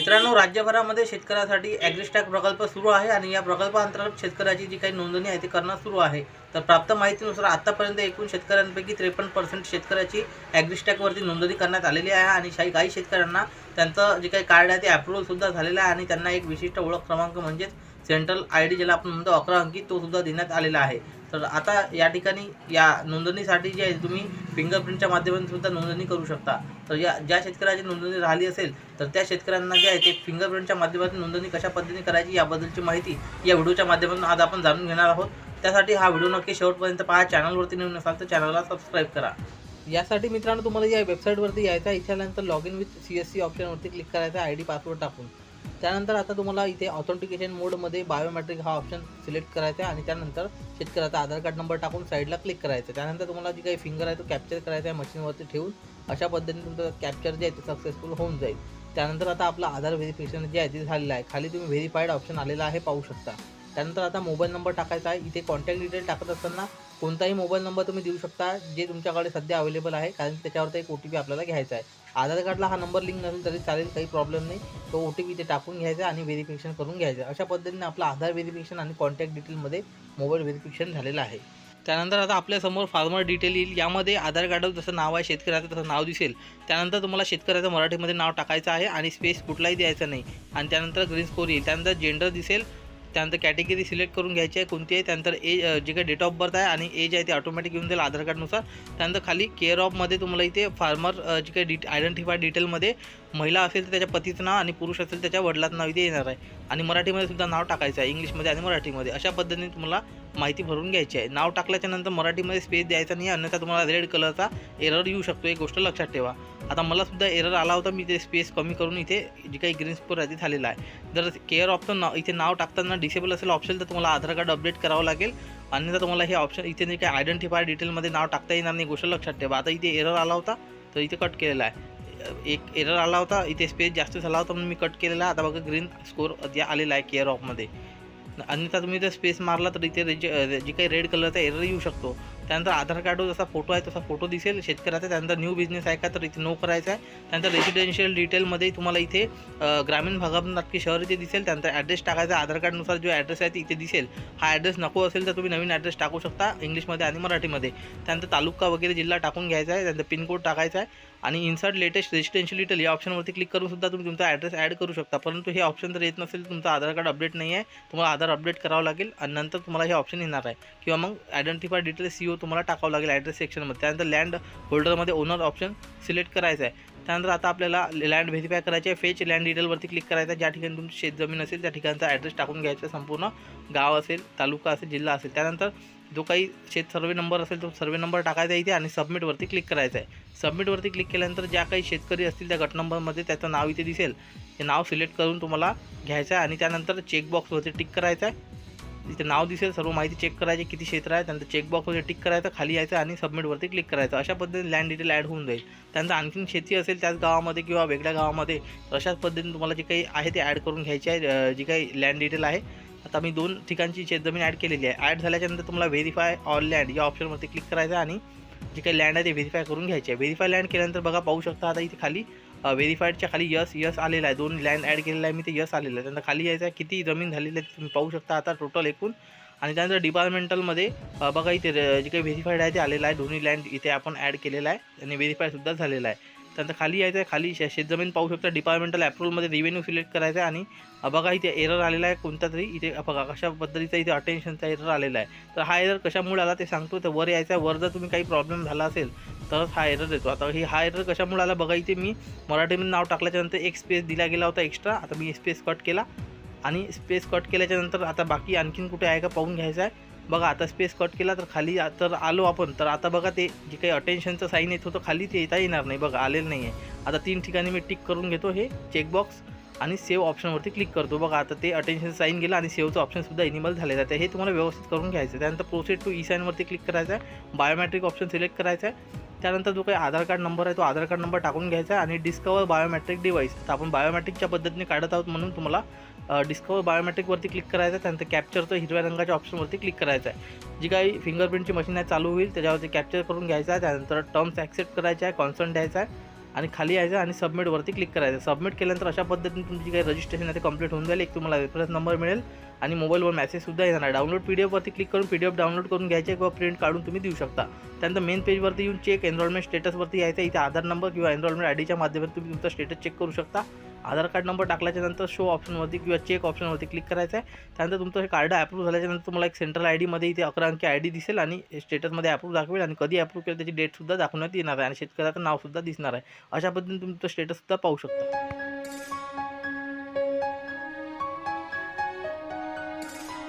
मित्रांनो राज्यभरामध्ये शेतकऱ्यासाठी ॲग्रिस्टॅक प्रकल्प सुरू आहे आणि या प्रकल्पाअंतर्गत शेतकऱ्याची जी काही नोंदणी आहे ती करणं सुरू आहे. तर प्राप्त माहितीनुसार आतापर्यंत एकूण शेतकऱ्यांपैकी त्रेपन्न पर्सेंट शेतकऱ्याची ॲग्रिस्टॅकवरती नोंदणी करण्यात आलेली आहे आणि काही काही शेतकऱ्यांना त्यांचं जे काही कार्ड आहे ते अप्रुव्हलसुद्धा झालेलं आहे आणि त्यांना एक विशिष्ट ओळख क्रमांक म्हणजेच सेंट्रल आय डी ज्याला आपण म्हणतो अकरा अंकी तो सुद्धा देण्यात आलेला आहे. तर आता या ठिकाणी या नोंदणीसाठी जे आहे तुम्ही फिंगरप्रिंटच्या माध्यमातून सुद्धा नोंदणी करू शकता. तर या ज्या शेतकऱ्याची नोंदणी राहिली असेल तर त्या शेतकऱ्यांना जे आहे ते फिंगरप्रिंटच्या माध्यमातून नोंदणी कशा पद्धतीने करायची याबद्दलची माहिती या व्हिडिओच्या माध्यमातून आज आपण जाणून घेणार आहोत. त्यासाठी हा व्हिडिओ नक्की शेवटपर्यंत पहा. चॅनलवरती नवीन असाल तर चॅनलला सबस्क्राईब करा. यासाठी मित्रांनो तुम्हाला या वेबसाईटवरती यायचा इच्छा आल्यानंतर log in with C S C ऑप्शनवरती click करायचं आय डी पासवर्ड टाकून. त्यानंतर आता तुम्हाला इथे ऑथेंटिकेशन मोडमध्ये बायोमेट्रिक हा ऑप्शन सिलेक्ट करायचा आहे आणि त्यानंतर शेतकऱ्याचा आधार कार्ड नंबर टाकून साईडला क्लिक करायचं त्यानंतर तुम्हाला जी काही फिंगर आहे तो कॅप्चर करायचा आहे मशीनवरती ठेवून. अशा पद्धतीने तुमचं कॅप्चर जे आहे ते सक्सेसफुल होऊन जाईल. त्यानंतर आता आपला आधार व्हेरिफिकेशन जे आहे ते झालेलं आहे. खाली तुम्ही व्हेरीफाईड ऑप्शन आलेला आहे पाहू शकता. त्यानंतर आता मोबाईल नंबर टाकायचा आहे. इथे कॉन्टॅक्ट डिटेल टाकत असताना कोणताही मोबाईल नंबर तुम्ही देऊ शकता जे तुमच्याकडे सध्या अवेलेबल आहे कारण त्याच्यावर त्याच्यावरती एक ओ टी पी आपल्याला घ्यायचा आहे. आधार कार्डला हा नंबर लिंक नसेल तरी चालेल काही प्रॉब्लेम नाही. तो ओ टी पी इथे टाकून घ्यायचा आणि व्हेरिफिकेशन करून घ्यायचं. अशा पद्धतीने आपला आधार व्हेरिफिकेशन आणि कॉन्टॅक्ट डिटेलमध्ये मोबाईल व्हेरिफिकेशन झालेलं आहे. त्यानंतर आता आपल्यासमोर फार्मर डिटेल येईल. यामध्ये आधार कार्डवर जसं नाव आहे शेतकऱ्याचं तसं नाव दिसेल. त्यानंतर तुम्हाला शेतकऱ्याचं मराठीमध्ये नाव टाकायचं आहे आणि स्पेस कुठलाही द्यायचा नाही. आणि त्यानंतर ग्रीन स्कोर येईल. त्यानंतर जेंडर दिसेल. त्यानंतर कॅटेगरी सिलेक्ट करून घ्यायची आहे. कोणती आहे? त्यानंतर एज जे काही डेट ऑफ बर्थ आहे आणि एज आहे ते ऑटोमॅटिक येऊन जाईल आधार कार्डनुसार त्यानंतर खाली केअर ऑफमध्ये तुम्हाला इथे फार्मर जे काही डिट आयडेंटिफाय डिटेलमध्ये महिला असेल तर त्याच्या पतीचं नाव आणि पुरुष असेल त्याच्या वडिलाचं नाव इथे येणार आहे. आणि मराठीमध्ये सुद्धा नाव टाकायचं आहे इंग्लिशमध्ये आणि मराठीमध्ये. अशा पद्धतीने तुम्हाला माहिती भरून घ्यायची आहे. नाव टाकल्याच्यानंतर मराठीमध्ये स्पेस द्यायचा नाही अन्यथा तुम्हाला रेड कलरचा एरर येऊ शकतो. एक गोष्ट लक्षात ठेवा. आता मला सुद्धा एरर आला होता मी ते स्पेस कमी करून इथे जे काही ग्रीन स्कोर आहे ते झालेलं आहे. जर केअर ऑप्शन नाव इथे नाव टाकताना डिसेबल असेल ऑप्शन तर तुम्हाला आधार कार्ड अपडेट करावं लागेल. अन्यथा तुम्हाला हे ऑप्शन इथे जे काही आयडेंटिफाय डिटेलमध्ये नाव टाकता येणार नाही गोष्ट लक्षात ठेवा. आता इथे एरर आला होता तर इथे कट केलेला आहे. एक एरर आला होता इथे स्पेस जास्त झाला होता म्हणून मी कट केलेला आता बघा ग्रीन स्कोर जे आलेला आहे केअर ऑफमध्ये अन्यथा तुम्ही जर स्पेस मारला तर इथे जे जी काही रेड कलरचा एरर येऊ शकतो. त्यानंतर आधार कार्डवर जसा फोटो आहे तसा फोटो दिसेल. शेतकऱ्याचा त्यानंतर न्यू बिझनेस आहे का तर इथे नो करायचा आहे. त्यानंतर रेसिडेन्शियल डिटेलमध्ये तुम्हाला इथे ग्रामीण भागातून नक्की शहर इथे दिसेल. त्यानंतर ॲड्रेस टाकायचा आधार कार्डनुसार जो ॲड्रेस आहे ते इथे दिसेल. हा ॲड्रेस नको असेल तर तुम्ही नवीन ॲड्रेस टाकू शकता. इंग्लिशमध्ये आणि मराठीमध्ये. त्यानंतर तालुका वगैरे जिल्हा टाकून घ्यायचा आहे. त्यानंतर पिनकोड टाकायचा आहे. आणि इन्सर्ट लेटेस्ट रेजिडेन्शियल डिटेल या ऑप्शनवरती क्लिक करून सुद्धा तुम्ही तुमचा ॲड्रेस ॲड करू शकता. परंतु हे ऑप्शन जर येत नसेल तुमचं आधार कार्ड अपडेट नाही आहे तुम्हाला आधार अपडेट करावं लागेल आणि नंतर तुम्हाला हे ऑप्शन येणार आहे. किंवा मग आयडेंटिफाय डिटेल्स सी ओ तुम्हाला टाकावं लागेल ॲड्रेस सेक्शनमध्ये त्यानंतर लँड होल्डरमध्ये ओनर ऑप्शन सिलेक्ट करायचं आहे. त्यानंतर आता आपल्याला लँड व्हेरीफाय करायचे आहे. फेच लँड डिटेलवरती क्लिक करायचं आहे. ज्या ठिकाणी तुमची शेतजमीन असेल त्या ठिकाणचा ॲड्रेस टाकून घ्यायचा संपूर्ण गाव असेल तालुका असेल जिल्हा असेल. त्यानंतर जो काही शेत सर्वे नंबर असेल तो सर्वे नंबर टाकायचा आहे इथे आणि सबमिटवरती क्लिक करायचं आहे. सबमिटवरती क्लिक केल्यानंतर ज्या काही शेतकरी असतील त्या गट नंबरमध्ये त्याचं नाव इथे दिसेल. ते नाव सिलेक्ट करून तुम्हाला घ्यायचं आहे आणि त्यानंतर चेकबॉक्सवरती टिक करायचं आहे. इथे नाव दिसेल सर्व माहिती चेक करायची किती क्षेत्र आहे त्यानंतर चेकबॉक्सवरती टिक करायचं खाली यायचं आणि सबमिटवरती क्लिक करायचं. अशा पद्धतीने लँड डिटेल ॲड होऊन जाईल. त्यानंतर आणखीन शेती असेल त्याच गावामध्ये किंवा वेगळ्या गावामध्ये अशाच पद्धतीने तुम्हाला जे काही आहे ते ॲड करून घ्यायचे आहे जी काही लँड डिटेल आहे. आता मी दोन ठिकाणची शेतजमीन ॲड केलेली आहे. ॲड झाल्याच्यानंतर तुम्हाला व्हेरीफाय ऑल लँड या ऑप्शनवरती क्लिक करायचं आहे आणि जे काही लँड आहे ते व्हेरीफाय करून घ्यायचे आहे. व्हेरीफाय लँड केल्यानंतर बघा पाहू शकता आता इथे खाली व्हेरीफाईडच्या खाली यस यस आलेला आहे. दोन लँड ॲड केलेला आहे. मी ते यस आलेलं आहे. त्यानंतर खाली यायचं आहे. किती जमीन झालेली आहे तुम्ही पाहू शकता आता टोटल एकूण. आणि त्यानंतर डिपार्टमेंटलमध्ये बघा इथे जे काही व्हेरीफाईड आहे ते आलेलं आहे. दोन्ही लँड इथे आपण ॲड केलेलं आहे. आणि व्हेरीफायसुद्धा झालेला आहे. त्यानंतर खाली यायचं आहे. खाली शे शेतजमीन पाहू शकता. डिपार्टमेंटल अप्रुव्हलमध्ये रिव्हेन्यू सिलेक्ट करायचं आहे आणि अ, बघा इथे एरर आलेला आहे कोणता तरी. इथे बघा कशा पद्धतीचा इथे अटेन्शनचा एरर आलेला आहे. तर हा एरर कशामुळे आला ते सांगतो. तर वर यायचा आहे. वर जर तुम्ही काही प्रॉब्लेम झाला असेल तरच हा एरर येतो. आता ही हा एरर कशामुळे आला? बघा इथे मी मराठीमध्ये नाव टाकल्याच्यानंतर एक स्पेस दिला गेला होता एक्स्ट्रा आता मी स्पेस कट केला आणि स्पेस कट केल्याच्यानंतर आता बाकी आणखीन कुठे आहे का पाहून घ्यायचं आहे. बघा आता स्पेस कट केला तर खाली तर आलो आपण. तर आता बघा ते जे काही अटेन्शनचं साईन येत होतं खाली ते येता येणार नाही. बघा आलेलं नाही आहे आता तीन ठिकाणी मी टिक करून घेतो हे चेकबॉक्स आणि सेव्ह ऑप्शनवरती क्लिक करतो. बघा आता ते अटेन्शन साईन गेलं आणि सेव्हचं ऑप्शनसुद्धा इनेबल झालेलं आहे हे तुम्हाला व्यवस्थित करून घ्यायचं आहे. त्यानंतर प्रोसेड टू ई साईनवरती क्लिक करायचं आहे. बायोमॅट्रिक ऑप्शन सिलेक्ट करायचं आहे. त्यानंतर जो काही आधार कार्ड नंबर आहे तो आधार कार्ड नंबर टाकून घ्यायचा आहे आणि डिस्कवर बायोमॅट्रिक डिवाईस तर आपण बायोमॅट्रिकच्या पद्धतीने काढत आहोत म्हणून तुम्हाला डिस्कवर बायोमॅट्रिकवरती क्लिक करायचं आहे त्यानंतर कॅप्चरचं हिरव्या रंगाच्या ऑप्शनवरती क्लिक करायचं आहे. जी काही फिंगरप्रिंटची मशीन आहे चालू होईल त्याच्यावरती कॅप्चर करून घ्यायचं आहे त्यानंतर टर्म्स ॲक्सेप्ट करायचे आहे कॉन्सर्न द्यायचा आहे आणि खाली यायचं आणि सबमिटवरती क्लिक करायचं सबमिट केल्यानंतर अशा पद्धतीने तुमची काही रजिस्ट्रेशन आहे ते कंप्लीट होऊन जाईल. एक तुम्हाला रेफरन्स नंबर मिळेल आणि मोबाईलवर मेसेजसुद्धा येणार आहे. डाउनलोड पी डी एफवरती क्लिक करून पी डी एफ डाउनलोड करून घ्यायचे किंवा प्रिंट काढून तुम्ही देऊ शकता. त्यानंतर मेन पेजवरती येऊन चेक एनरोलमेंट स्टेटसवरती यायचं इथे आधार नंबर किंवा एनरोलमेंट आय डीच्या माध्यमातून तुम्ही तुमचा स्टेटस चेक करू शकता. आधार कार्ड नंबर टाकल्याच्यानंतर शो ऑप्शनवरती किंवा चेक ऑप्शनवरती क्लिक करायचं आहे. त्यानंतर तुमचं हे कार्ड अप्रूव्ह झाल्याच्यानंतर तुम्हाला एक सेंट्रल आय डीमध्ये इथे अकरा अंकी आय डी दिसेल आणि स्टेटसमध्ये अप्रूव्ह दाखवेल आणि कधी अप्रूव्ह केलं त्याची डेटसुद्धा दाखवण्यात येणार आहे आणि शेतकऱ्याचं नावसुद्धा दिसणार आहे. अशा पद्धतीने तुमचं स्टेटससुद्धा पाहू शकता.